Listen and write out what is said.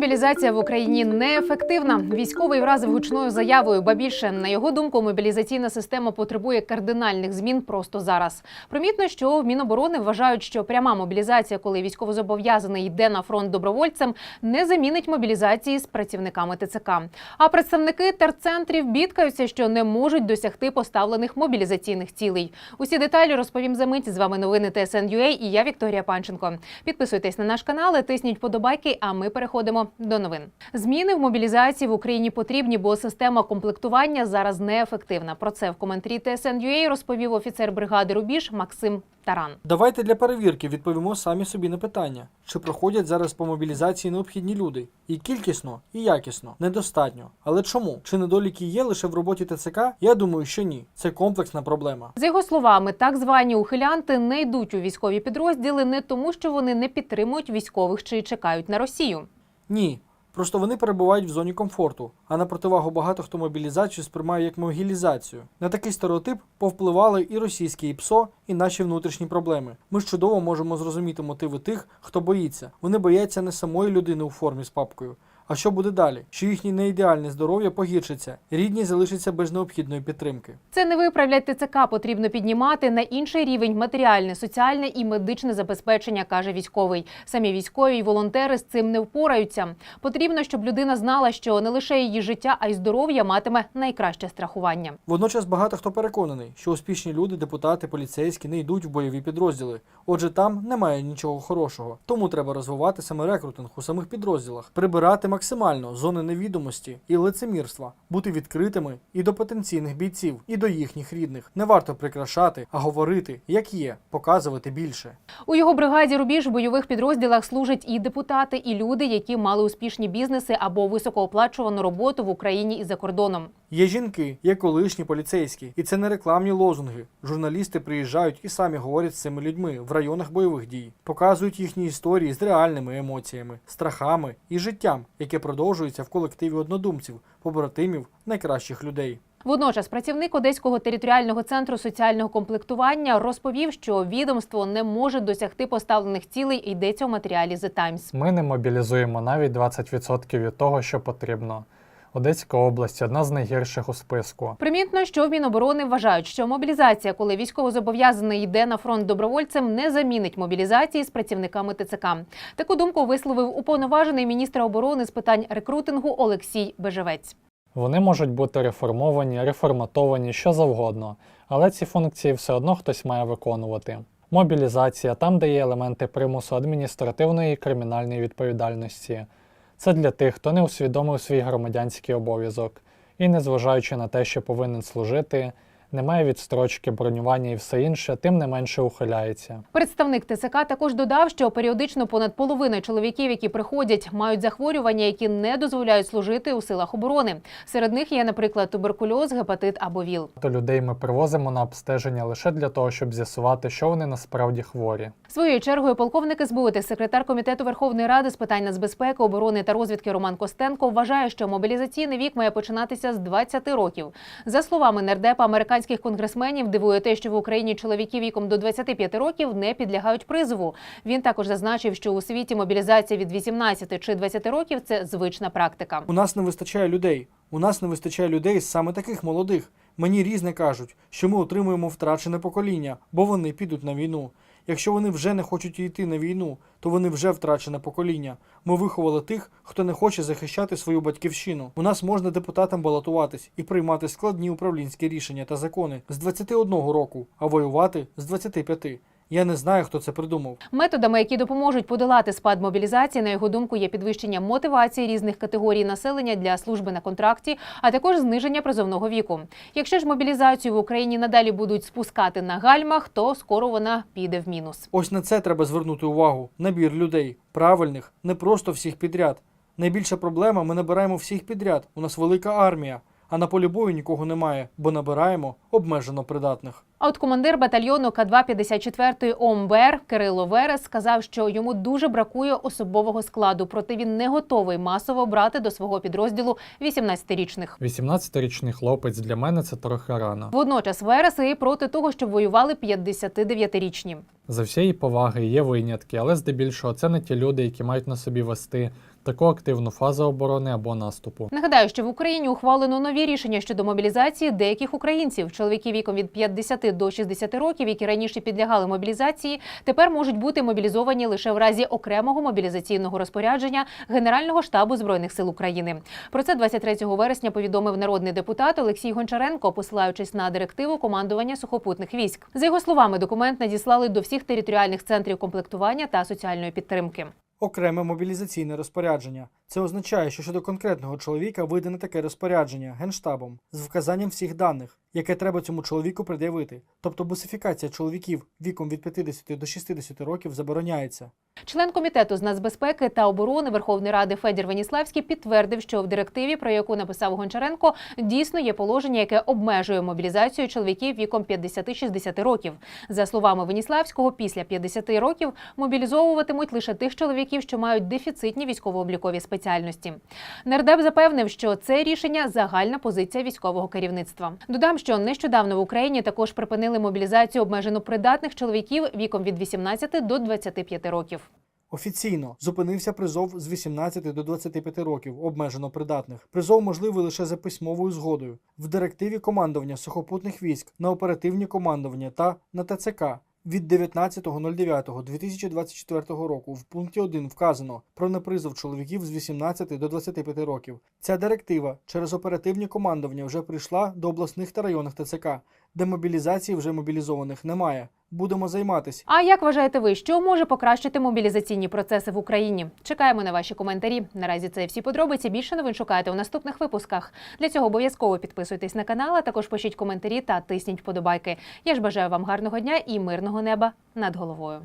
Мобілізація в Україні неефективна. Військовий вразив гучною заявою, ба більше на його думку, мобілізаційна система потребує кардинальних змін просто зараз. Примітно, що в Міноборони вважають, що пряма мобілізація, коли військовозобов'язаний йде на фронт добровольцем, не замінить мобілізації з працівниками ТЦК. А представники терцентрів бідкаються, що не можуть досягти поставлених мобілізаційних цілей. Усі деталі розповім за мить. З вами новини ТСН.UA і я Вікторія Панченко. Підписуйтесь на наш канал, тисніть подобайки. А ми переходимо до новин. Зміни в мобілізації в Україні потрібні, бо система комплектування зараз неефективна. Про це в коментарі ТСН.UA розповів офіцер бригади Рубіж Максим Таран. Давайте для перевірки відповімо самі собі на питання, чи проходять зараз по мобілізації необхідні люди. І кількісно, і якісно, недостатньо. Але чому? Чи недоліки є лише в роботі ТЦК? Я думаю, що ні. Це комплексна проблема. За його словами, так звані ухилянти не йдуть у військові підрозділи не тому, що вони не підтримують військових чи чекають на Росію. Ні. Просто вони перебувають в зоні комфорту, а на противагу багато хто мобілізацію сприймає як могілізацію. На такий стереотип повпливали і російські ІПСО, і наші внутрішні проблеми. Ми ж чудово можемо зрозуміти мотиви тих, хто боїться. Вони бояться не самої людини у формі з папкою. А що буде далі? Що їхнє неідеальне здоров'я погіршиться, рідні залишаться без необхідної підтримки. Це не виправлять ТЦК потрібно піднімати на інший рівень матеріальне, соціальне і медичне забезпечення, каже військовий. Самі військові й волонтери з цим не впораються. Потрібно, щоб людина знала, що не лише її життя, а й здоров'я матиме найкраще страхування. Водночас багато хто переконаний, що успішні люди, депутати, поліцейські не йдуть в бойові підрозділи. Отже, там немає нічого хорошого. Тому треба розвивати саме рекрутинг у самих підрозділах, прибирати максимально зони невідомості і лицемірства, бути відкритими і до потенційних бійців, і до їхніх рідних. Не варто прикрашати, а говорити, як є, показувати більше. У його бригаді рубіж в бойових підрозділах служать і депутати, і люди, які мали успішні бізнеси або високооплачувану роботу в Україні і за кордоном. Є жінки, є колишні поліцейські, і це не рекламні лозунги. Журналісти приїжджають і самі говорять з цими людьми в районах бойових дій, показують їхні історії з реальними емоціями, страхами і життям, яке продовжується в колективі однодумців, побратимів, найкращих людей. Водночас працівник Одеського територіального центру соціального комплектування розповів, що відомство не може досягти поставлених цілей. Йдеться у матеріалі The Times. Ми не мобілізуємо навіть 20% від того, що потрібно. Одеська область одна з найгірших у списку. Примітно, що в Міноборони вважають, що мобілізація, коли військовозобов'язаний йде на фронт добровольцем, не замінить мобілізації з працівниками ТЦК. Таку думку висловив уповноважений міністра оборони з питань рекрутингу Олексій Бежевець. Вони можуть бути реформовані, реформатовані, що завгодно, але ці функції все одно хтось має виконувати. Мобілізація там, де є елементи примусу адміністративної і кримінальної відповідальності. Це для тих, хто не усвідомив свій громадянський обов'язок і, незважаючи на те, що повинен служити, немає відстрочки, бронювання і все інше, тим не менше ухиляється. Представник ТЦК також додав, що періодично понад половина чоловіків, які приходять, мають захворювання, які не дозволяють служити у силах оборони. Серед них є, наприклад, туберкульоз, гепатит або ВІЛ. То людей ми привозимо на обстеження лише для того, щоб з'ясувати, що вони насправді хворі. Своєю чергою полковник СБУ та секретар комітету Верховної Ради з питань нацбезпеки, оборони та розвідки Роман Костенко вважає, що мобілізаційний вік має починатися з 20 років. За словами нардепа американських конгресменів, дивує те, що в Україні чоловіки віком до 25 років не підлягають призову. Він також зазначив, що у світі мобілізація від 18 чи 20 років це звична практика. У нас не вистачає людей. У нас не вистачає людей саме таких молодих. Мені різне кажуть, що ми отримуємо втрачене покоління, бо вони підуть на війну. Якщо вони вже не хочуть йти на війну, то вони вже втрачене покоління. Ми виховали тих, хто не хоче захищати свою батьківщину. У нас можна депутатам балотуватись і приймати складні управлінські рішення та закони з 21 року, а воювати з 25. Я не знаю, хто це придумав. Методами, які допоможуть подолати спад мобілізації, на його думку, є підвищення мотивації різних категорій населення для служби на контракті, а також зниження призовного віку. Якщо ж мобілізацію в Україні надалі будуть спускати на гальмах, то скоро вона піде в мінус. Ось на це треба звернути увагу. Набір людей, правильних, не просто всіх підряд. Найбільша проблема ми набираємо всіх підряд. У нас велика армія, а на полі бою нікого немає, бо набираємо обмежено придатних. А от командир батальйону К2 54-ї ОМБР Кирило Верес сказав, що йому дуже бракує особового складу, проте він не готовий масово брати до свого підрозділу 18-річних. 18-річний хлопець для мене це трохи рано. Водночас Верес і проти того, щоб воювали 59-річні. За всієї поваги є винятки, але здебільшого це не ті люди, які мають на собі вести таку активну фазу оборони або наступу. Нагадаю, що в Україні ухвалено нові рішення щодо мобілізації деяких українців. Чоловіки віком від 50 до 60 років, які раніше підлягали мобілізації, тепер можуть бути мобілізовані лише в разі окремого мобілізаційного розпорядження Генерального штабу збройних сил України. Про це 23 вересня повідомив народний депутат Олексій Гончаренко, посилаючись на директиву командування сухопутних військ. За його словами, документ надіслали до всіх територіальних центрів комплектування та соціальної підтримки. Окреме мобілізаційне розпорядження. Це означає, що щодо конкретного чоловіка видане таке розпорядження генштабом з вказанням всіх даних, яке треба цьому чоловіку пред'явити. Тобто бусифікація чоловіків віком від 50 до 60 років забороняється. Член комітету з нацбезпеки та оборони Верховної Ради Федір Веніславський підтвердив, що в директиві, про яку написав Гончаренко, дійсно є положення, яке обмежує мобілізацію чоловіків віком 50-60 років. За словами Веніславського, після 50 років мобілізовуватимуть лише тих чоловіків, що мають дефіцитні військово-облікові спеціальності. Нардеп запевнив, що це рішення загальна позиція військового керівництва. Додам, що нещодавно в Україні також припинили мобілізацію обмежено придатних чоловіків віком від 18 до 25 років. Офіційно зупинився призов з 18 до 25 років обмежено придатних. Призов можливий лише за письмовою згодою в директиві командування сухопутних військ на оперативні командування та на ТЦК. Від 19.09.2024 року в пункті 1 вказано про непризов чоловіків з 18 до 25 років. Ця директива через оперативні командування вже прийшла до обласних та районних ТЦК, де мобілізації вже мобілізованих немає. Будемо займатися. А як вважаєте ви, що може покращити мобілізаційні процеси в Україні? Чекаємо на ваші коментарі. Наразі це всі подробиці. Більше новин шукайте у наступних випусках. Для цього обов'язково підписуйтесь на канал, а також пишіть коментарі та тисніть вподобайки. Я ж бажаю вам гарного дня і мирного неба над головою.